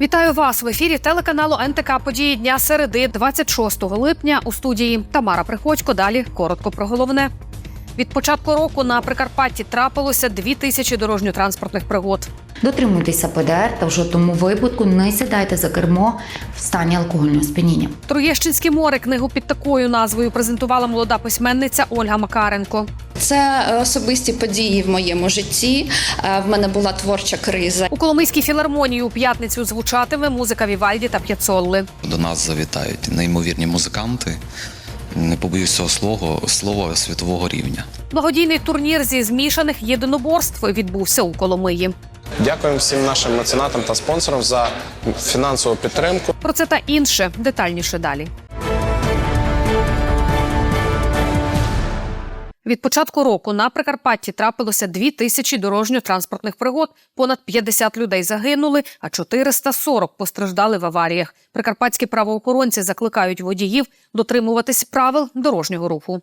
Вітаю вас в ефірі телеканалу НТК Події дня середи, 26 липня. У студії Тамара Приходько. Далі коротко про головне. Від початку року на Прикарпатті трапилося дві тисячі дорожньо-транспортних пригод. Дотримуйтеся ПДР та в жодному випадку не сідайте за кермо в стані алкогольного сп'яніння. Троєщинське море книгу під такою назвою презентувала молода письменниця Ольга Макаренко. Це особисті події в моєму житті. Е, В мене була творча криза. У Коломийській філармонії у п'ятницю звучатиме музика Вівальді та П'яцолли. До нас завітають неймовірні музиканти. Не побоюсь цього слова, слова світового рівня. Благодійний турнір зі змішаних єдиноборств відбувся у Коломиї. Дякуємо всім нашим меценатам та спонсорам за фінансову підтримку. Про це та інше детальніше далі. Від початку року на Прикарпатті трапилося дві тисячі дорожньо-транспортних пригод. Понад 50 людей загинули, а 440 постраждали в аваріях. Прикарпатські правоохоронці закликають водіїв дотримуватись правил дорожнього руху.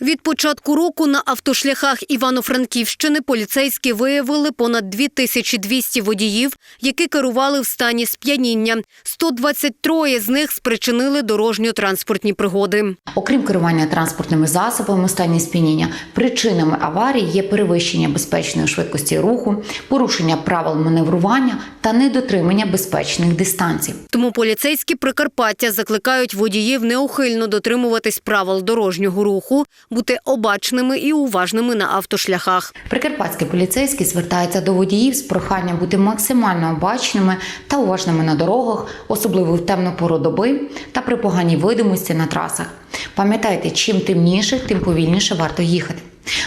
Від початку року на автошляхах Івано-Франківщини поліцейські виявили понад 2200 водіїв, які керували в стані сп'яніння. 123 з них спричинили дорожньо-транспортні пригоди. Окрім керування транспортними засобами у стані сп'яніння, причинами аварій є перевищення безпечної швидкості руху, порушення правил маневрування та недотримання безпечних дистанцій. Тому поліцейські Прикарпаття закликають водіїв неухильно дотримуватись правил дорожнього руху, бути обачними і уважними на автошляхах. Прикарпатські поліцейські звертаються до водіїв з проханням бути максимально обачними та уважними на дорогах, особливо в темну пору доби та при поганій видимості на трасах. Пам'ятайте, чим темніше, тим повільніше варто їхати.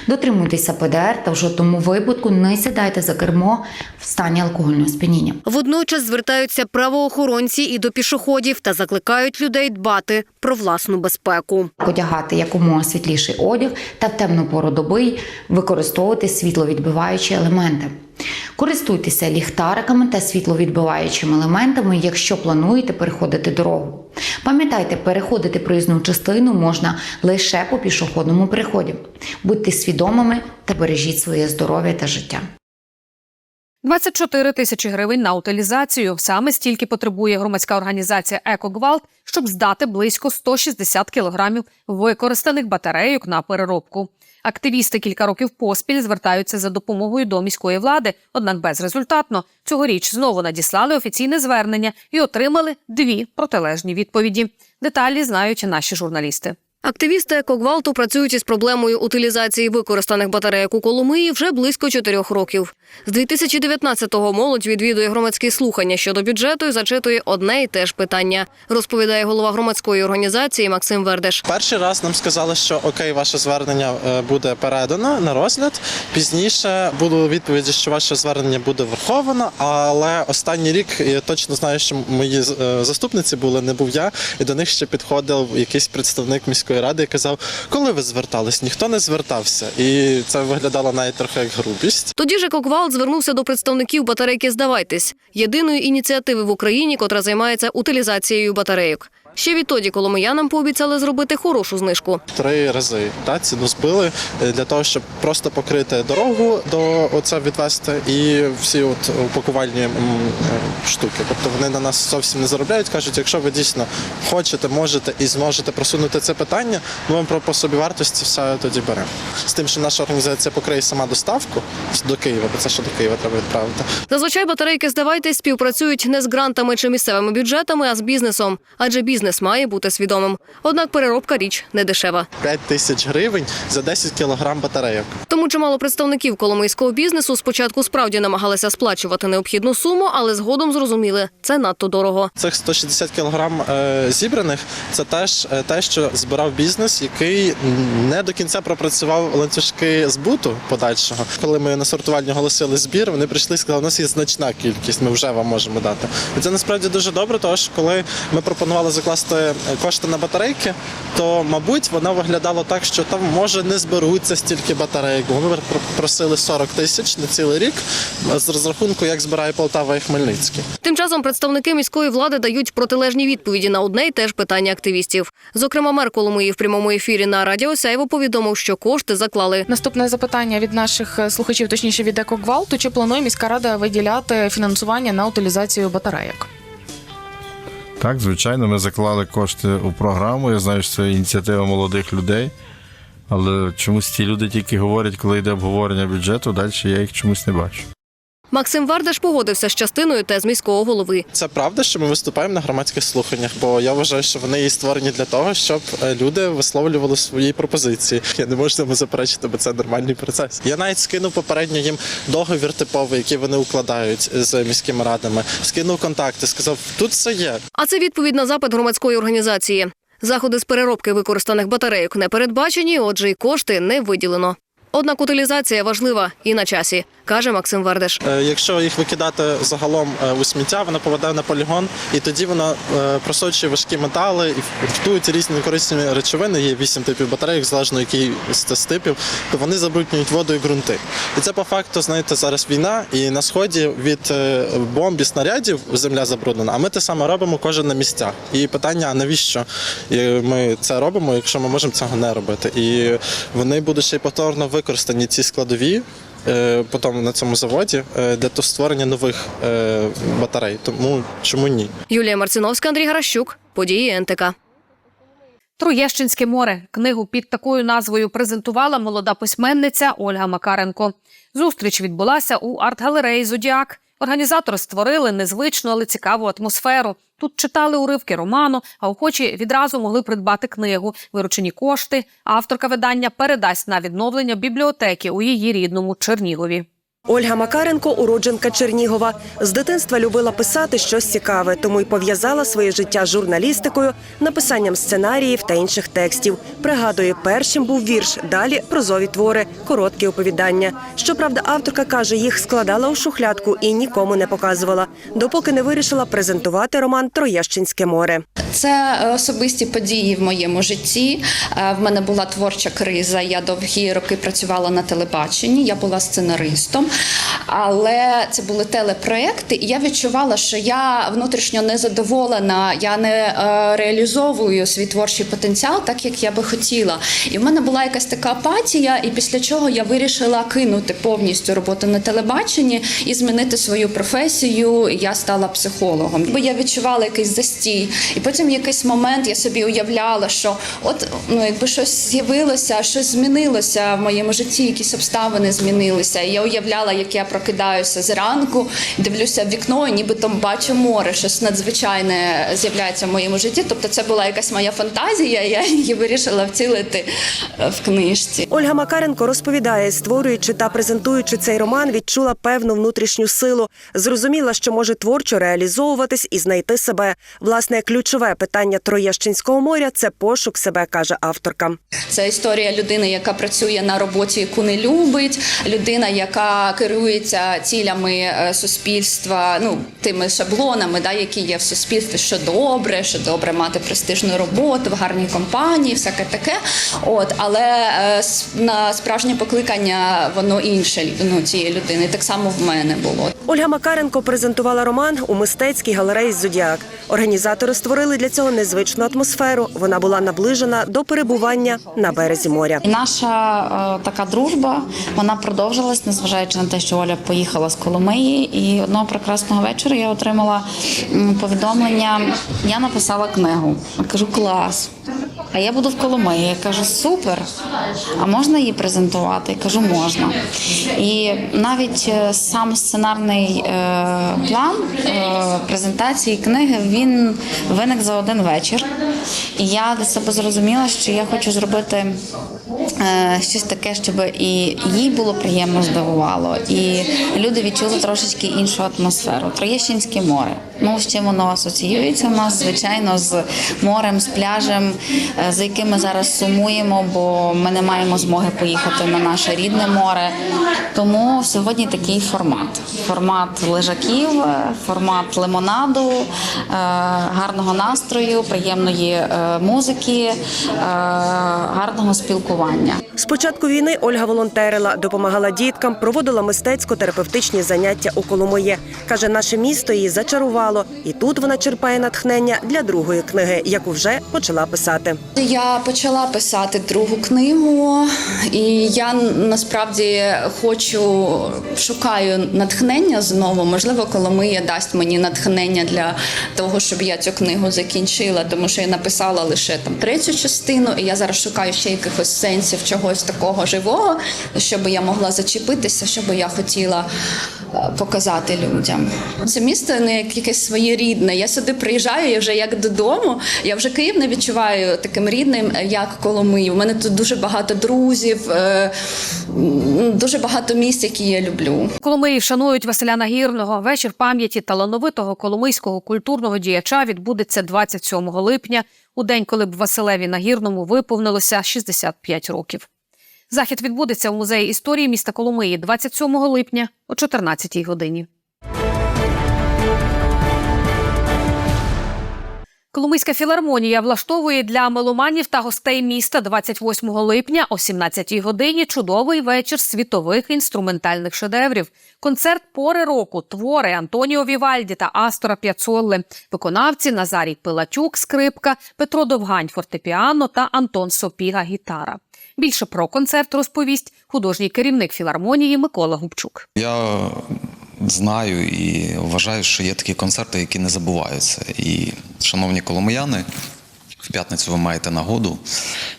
Дотримуйтеся ПДР та в жодному випадку не сідайте за кермо в стані алкогольного сп'яніння. Водночас звертаються правоохоронці і до пішоходів та закликають людей дбати про власну безпеку. Одягати якомога світліший одяг та в темну пору доби використовувати світловідбиваючі елементи. Користуйтеся ліхтариками та світловідбиваючими елементами, якщо плануєте переходити дорогу. Пам'ятайте, переходити проїзну частину можна лише по пішохідному переході. Будьте свідомими та бережіть своє здоров'я та життя. 24 тисячі гривень на утилізацію. Саме стільки потребує громадська організація «Екогвалт», щоб здати близько 160 кілограмів використаних батарейок на переробку. Активісти кілька років поспіль звертаються за допомогою до міської влади, однак безрезультатно. Цьогоріч знову надіслали офіційне звернення і отримали дві протилежні відповіді. Деталі знають наші журналісти. Активісти екогвалту працюють із проблемою утилізації використаних батарейок у Коломиї вже близько чотирьох років. З 2019-го молодь відвідує громадські слухання щодо бюджету і зачитує одне і те ж питання, розповідає голова громадської організації Максим Вердеш. Перший раз нам сказали, що окей, ваше звернення е, буде передано на розгляд. Пізніше були відповіді, що ваше звернення буде враховано. Але останній рік я точно знаю, що мої е, заступниці були, не був я, і до них ще підходив якийсь представник міської ради і казав, коли ви звертались, ніхто не звертався, і це виглядало навіть трохи як грубість. Тоді же екогвалт звернувся до представників батарейки Здавайтесь єдиної ініціативи в Україні, котра займається утилізацією батарейок. Ще відтоді коломиянам пообіцяли зробити хорошу знижку. Три рази та ціну збили е, для того, щоб просто покрити дорогу до оце відвести і всі от упакувальні е, штуки. Тобто вони на нас зовсім не заробляють. кажуть, якщо ви дійсно хочете, можете і зможете просунути це питання, ми вам про по собі вартості все тоді беремо. З тим, що наша організація покриє сама доставку до Києва, бо це ще до Києва треба відправити. Зазвичай батарейки Здавайтесь співпрацюють не з грантами чи місцевими бюджетами, а з бізнесом, адже бізнес має бути свідомим. Однак переробка річ не дешева. 5 тисяч гривень за 10 кілограм батарейок. Тому чимало представників коломийського бізнесу спочатку справді намагалися сплачувати необхідну суму, але згодом зрозуміли, це надто дорого. Цих 160 кілограм е, зібраних це теж е, те, що збирав бізнес, який не до кінця пропрацював ланцюжки збуту подальшого. Коли ми на сортувальні оголосили збір, вони прийшли і сказали, у нас є значна кількість, ми вже вам можемо дати. І це насправді дуже добре, тому що коли ми пропонували закласти покласти кошти на батарейки, то мабуть воно виглядало так, що там може не зберуться стільки батарейок. Ми просили 40 тисяч на цілий рік з розрахунку, як збирає Полтава і Хмельницький. Тим часом представники міської влади дають протилежні відповіді на одне й те ж питання активістів. Зокрема, мер Коломиї в прямому ефірі на радіо Сяйво повідомив, що кошти заклали. Наступне запитання від наших е, слухачів, точніше від екогвалту. Чи планує міська рада виділяти фінансування на утилізацію батарейок? Так, звичайно, ми заклали кошти у програму. Я знаю, що це ініціатива молодих людей. Але чомусь ті люди тільки говорять, коли йде обговорення бюджету, далі я їх чомусь не бачу. Максим Вардаш погодився з частиною тез міського голови. Це правда, що ми виступаємо на громадських слуханнях, бо я вважаю, що вони і створені для того, щоб е, люди висловлювали свої пропозиції. Я не можу цьому заперечити, бо це нормальний процес. Я навіть скинув попередньо їм договір типовий, який вони укладають з міськими радами. Скинув контакти, сказав, тут все є. А це відповідь на запит громадської організації. Заходи з переробки використаних батарейок не передбачені, отже, й кошти не виділено. Однак утилізація важлива і на часі, каже Максим Вардеш. Е, Якщо їх викидати загалом е, у сміття, воно попадає на полігон, і тоді воно е, просочує важкі метали і втують різні корисні речовини. Є вісім типів батарейок, залежно який з типів, то вони забруднюють воду і ґрунти. І це по факту, знаєте, зараз війна, і на сході від бомб і снарядів земля забруднена. А ми те саме робимо кожен на місцях. І питання: а навіщо ми це робимо, якщо ми можемо цього не робити? І вони будуть ще й повторно використані ці складові. Е, Потім на цьому заводі е, для то створення нових е, батарей. Тому чому ні? Юлія Марциновська, Андрій Гаращук. Події НТК. Троєщинське море. Книгу під такою назвою презентувала молода письменниця Ольга Макаренко. Зустріч відбулася у арт-галереї Зодіак. Організатори створили незвичну, але цікаву атмосферу. Тут читали уривки роману, а охочі відразу могли придбати книгу. Виручені кошти авторка видання передасть на відновлення бібліотеки у її рідному Чернігові. Ольга Макаренко, уродженка Чернігова, з дитинства любила писати щось цікаве, тому й пов'язала своє життя журналістикою, написанням сценаріїв та інших текстів. Пригадує, першим був вірш, далі прозові твори, короткі оповідання. Щоправда, авторка каже, їх складала у шухлядку і нікому не показувала, допоки не вирішила презентувати роман Троєщинське море. Це особисті події в моєму житті. Е, В мене була творча криза. Я довгі роки працювала на телебаченні. Я була сценаристом, але це були телепроекти, і я відчувала, що я внутрішньо не задоволена. Я не е, реалізовую свій творчий потенціал так, як я би хотіла. І в мене була якась така апатія, і після чого я вирішила кинути повністю роботу на телебаченні і змінити свою професію. Я стала психологом, бо я відчувала якийсь застій. І потім в якийсь момент я собі уявляла, що от ну якби щось з'явилося, щось змінилося в моєму житті, якісь обставини змінилися. І я уявляла, як я прокидаюся зранку, дивлюся в вікно, і нібито бачу море, щось надзвичайне з'являється в моєму житті. Тобто, це була якась моя фантазія. Я її вирішила втілити е, в книжці. Ольга Макаренко розповідає, створюючи та презентуючи цей роман, відчула певну внутрішню силу. Зрозуміла, що може творчо реалізовуватись і знайти себе. Власне, ключове питання Троєщинського моря це пошук себе, каже авторка. Це історія людини, яка працює на роботі, яку не любить, людина, яка керується цілями е, суспільства, ну тими шаблонами, да, які є в суспільстві, що добре, що добре мати престижну роботу в гарній компанії, всяке таке. От, але е, на справжнє покликання воно інше ну, цієї людини. Так само в мене було. Ольга Макаренко презентувала роман у мистецькій галереї Зодіак. Організатори створили для цього незвичну атмосферу. Вона була наближена до перебування на березі моря. І наша е, така дружба вона продовжилась, незважаючи на те, що Оля поїхала з Коломиї. І одного прекрасного вечора я отримала повідомлення. Я написала книгу. Кажу, клас. А я буду в Коломиї. Я кажу, супер. А можна її презентувати? Я кажу, можна. І навіть е, сам сценарний е, план е, презентації книги він виник за один вечір. І я для себе зрозуміла, що я хочу зробити щось таке, щоб і їй було приємно здивувало, і люди відчули трошечки іншу атмосферу. Троєщинське море. Ну з чим воно асоціюється в нас, звичайно, з морем, з пляжем, за якими зараз сумуємо, бо ми не маємо змоги поїхати на наше рідне море. Тому сьогодні такий формат: формат лежаків, е, формат лимонаду, е, гарного настрою, приємної е, музики, е, гарного спілкування. З початку війни Ольга волонтерила, допомагала діткам, проводила мистецько-терапевтичні заняття у Коломиє. Каже, наше місто її зачарувало, і тут вона черпає натхнення для другої книги, яку вже почала писати. Я почала писати другу книгу, і я насправді хочу шукаю натхнення знову. Можливо, Коломия дасть мені натхнення для того, щоб я цю книгу закінчила, тому що я написала лише там третю частину, і я зараз шукаю ще якихось сенсів чогось такого живого, щоб я могла зачепитися, що би я хотіла е, показати людям. Це місто не як якесь своєрідне. Я сюди приїжджаю я вже як додому. Я вже Київ не відчуваю рідним, як Коломию. У мене тут дуже багато друзів, е, дуже багато місць, які я люблю. Коломиї вшанують Василя Нагірного. Вечір пам'яті талановитого коломийського культурного діяча відбудеться 27 липня, у день, коли б Василеві Нагірному виповнилося 65 років. Захід відбудеться у музеї історії міста Коломиї 27 липня о 14 годині. Коломийська філармонія влаштовує для меломанів та гостей міста 28 липня о 17 годині чудовий вечір світових інструментальних шедеврів. Концерт пори року, твори Антоніо Вівальді та Астора П'яцолли, виконавці Назарій Пилатюк, скрипка, Петро Довгань, фортепіано та Антон Сопіга гітара. Більше про концерт розповість художній керівник філармонії Микола Губчук. Я знаю і вважаю, що є такі концерти, які не забуваються. І, шановні коломияни, в п'ятницю ви маєте нагоду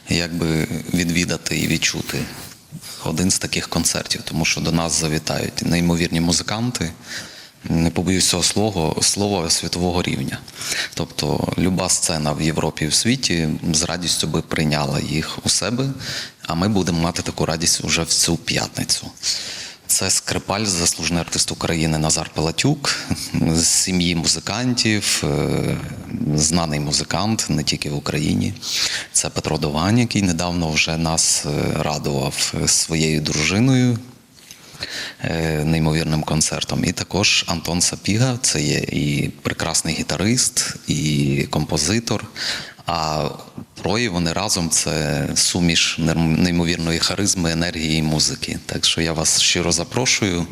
якби відвідати і відчути один з таких концертів, тому що до нас завітають неймовірні музиканти. Не побоюсь цього слова, слова світового рівня. Тобто люба сцена в Європі і в світі з радістю би прийняла їх у себе, а ми будемо мати таку радість уже в цю п'ятницю. Це скрипаль, заслужений артист України Назар Палатюк з сім'ї музикантів, е, знаний музикант не тільки в Україні. Це Петро Довгань, який недавно вже нас е, радував своєю дружиною е, неймовірним концертом. І також Антон Сапіга, це є і прекрасний гітарист, і композитор. А троє вони разом це суміш нейм- неймовірної харизми, енергії і музики. Так що я вас щиро запрошую.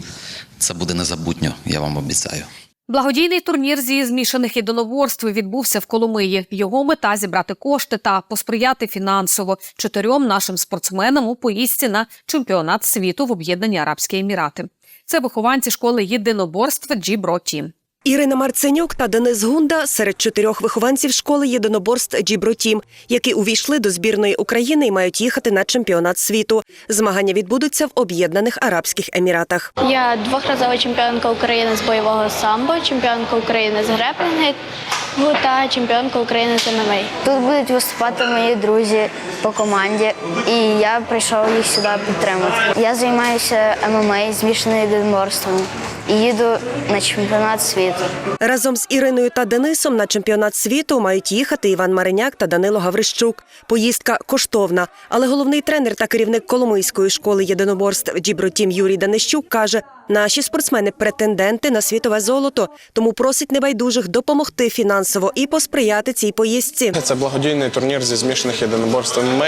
Це буде незабутньо, я вам обіцяю. Благодійний турнір зі змішаних єдиноборств відбувся в Коломиї. Його мета зібрати кошти та посприяти фінансово чотирьом нашим спортсменам у поїздці на чемпіонат світу в Об'єднані Арабські Емірати. Це вихованці школи єдиноборств Джібро Тім. Ірина Марценюк та Денис Гунда серед чотирьох вихованців школи єдиноборств Джібротім, які увійшли до збірної України і мають їхати на чемпіонат світу. Змагання відбудуться в Об'єднаних Арабських Еміратах. Я двохразова чемпіонка України з бойового самбо, чемпіонка України з греплінгу та чемпіонка України з ММА. Тут будуть виступати мої друзі по команді, і я прийшов їх сюди підтримати. Я займаюся ММА, змішаним єдиноборством і їду на чемпіонат світу. Разом з Іриною та Денисом на чемпіонат світу мають їхати Іван Мариняк та Данило Гаврищук. Поїздка коштовна, але головний тренер та керівник Коломийської школи єдиноборств Дібротім Юрій Данищук каже: наші спортсмени претенденти на світове золото, тому просить небайдужих допомогти фінансово і посприяти цій поїздці. Це благодійний турнір зі змішаних єдиноборств ММА.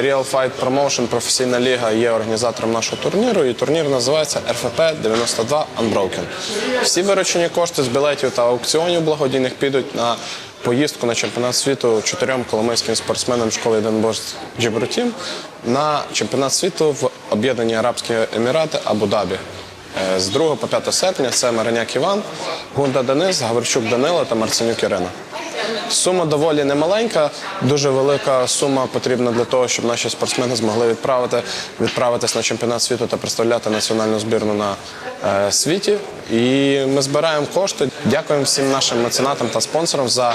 Real Fight Promotion, професійна ліга є організатором нашого турніру. І турнір називається РФП 92 Unbroken. Всі виручені кошти з білетів та аукціонів благодійних підуть на поїздку на чемпіонат світу чотирьом коломийським спортсменам школи єдиноборств Джибрутім на чемпіонат світу в Об'єднані Арабські Емірати Абу-Дабі. Е, З 2 по 5 серпня це Мариняк Іван, Гунда Денис, Гаврищук Данила та Марценюк Ірина. Сума доволі немаленька, дуже велика сума потрібна для того, щоб наші спортсмени змогли відправити, відправитись на чемпіонат світу та представляти національну збірну на е, світі. І ми збираємо кошти. Дякуємо всім нашим меценатам та спонсорам за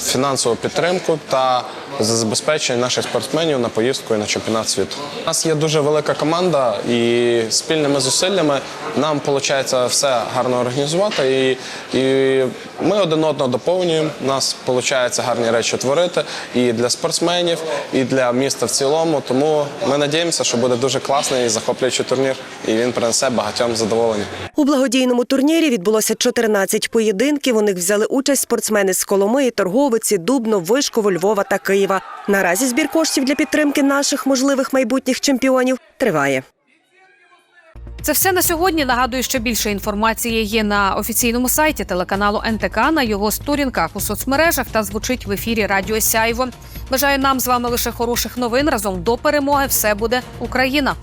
фінансову підтримку та за забезпечення наших спортсменів на поїздку і на чемпіонат світу. У нас є дуже велика команда, і спільними зусиллями нам виходить все гарно організувати. І, і ми один одного доповнюємо. У нас виходить гарні речі творити і для спортсменів, і для міста в цілому. Тому ми надіємося, що буде дуже класний і захоплюючий турнір, і він принесе багатьом задоволення. У благодійному турнірі відбулося 14 поєдинків. У них взяли участь спортсмени з Коломиї, Торговиці, Дубно, Вишково, Львова та Києва. Наразі збір коштів для підтримки наших можливих майбутніх чемпіонів триває. Це все на сьогодні. Нагадую, що більше інформації є на офіційному сайті телеканалу НТК на його сторінках у соцмережах та звучить в ефірі Радіо Сяйво. Бажаю нам з вами лише хороших новин. Разом до перемоги все буде Україна.